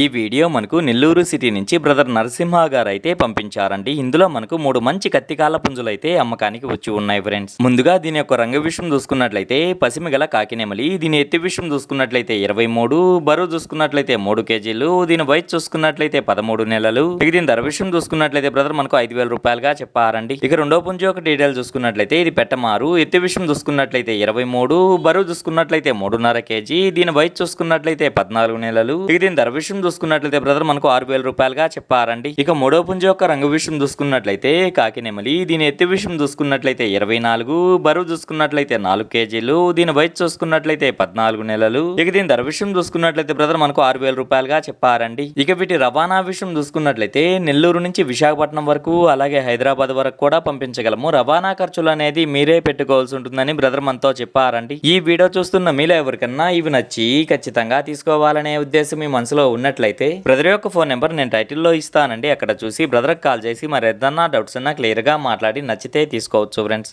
ఈ వీడియో మనకు నెల్లూరు సిటీ నుంచి బ్రదర్ నరసింహ గారు అయితే పంపించారండి. ఇందులో మనకు మూడు మంచి కత్తికాల పుంజులు అయితే అమ్మకానికి వచ్చి ఉన్నాయి ఫ్రెండ్స్ ముందుగా దీని యొక్క రంగు విషయం చూసుకున్నట్లయితే పసిమి గల కాకినెమలి దీని ఎత్తి విషయం చూసుకున్నట్లయితే ఇరవై మూడు బరువు చూసుకున్నట్లయితే మూడు కేజీలు దీని వయసు చూసుకున్నట్లయితే పదమూడు నెలలు. ఇక దీని ధర విషయం చూసుకున్నట్లయితే బ్రదర్ మనకు ఐదు వేల రూపాయలుగా చెప్పారండి. ఇక రెండో పుంజు యొక్క డీటెయిల్ చూసుకున్నట్లయితే ఇది పెట్టమారు ఎత్తి విషయం చూసుకున్నట్లయితే ఇరవై మూడు బరువు చూసుకున్నట్లయితే మూడున్నర కేజీ దీని వయసు చూసుకున్నట్లయితే పద్నాలుగు నెలలు. ఇక దీని ధర విషయం చూసుకున్నట్లయితే బ్రదర్ మనకు ఆరు వేల రూపాయలుగా చెప్పారండి. ఇక మూడో పుంజ యొక్క రంగు విషయం చూసుకున్నట్లయితే కాకినెమలి దీని ఎత్తి విషయం చూసుకున్నట్లయితే ఇరవై నాలుగు బరువు చూసుకున్నట్లయితే నాలుగు కేజీలు దీని వయసు చూసుకున్నట్లయితే పద్నాలుగు నెలలు. ఇక దీని ధర విషయం చూసుకున్నట్లయితే బ్రదర్ మనకు ఆరు వేల రూపాయలుగా చెప్పారండి. ఇక వీటి రవాణా విషయం చూసుకున్నట్లయితే నెల్లూరు నుంచి విశాఖపట్నం వరకు అలాగే హైదరాబాద్ వరకు కూడా పంపించగలము. రవాణా ఖర్చులు అనేది మీరే పెట్టుకోవాల్సి ఉంటుందని బ్రదర్ మనతో చెప్పారండి. ఈ వీడియో చూస్తున్న మీలో ఎవరికన్నా ఇవి నచ్చి ఖచ్చితంగా తీసుకోవాలనే ఉద్దేశం మీ మనసులో ఉన్నట్లయితే బ్రదర్ యొక్క ఫోన్ నెంబర్ నేను టైటిల్లో ఇస్తానండి. అక్కడ చూసి బ్రదర్కి కాల్ చేసి మరి ఏదన్నా డౌట్స్ ఉన్నా క్లియర్గా మాట్లాడి నచ్చితే తీసుకోవచ్చు ఫ్రెండ్స్.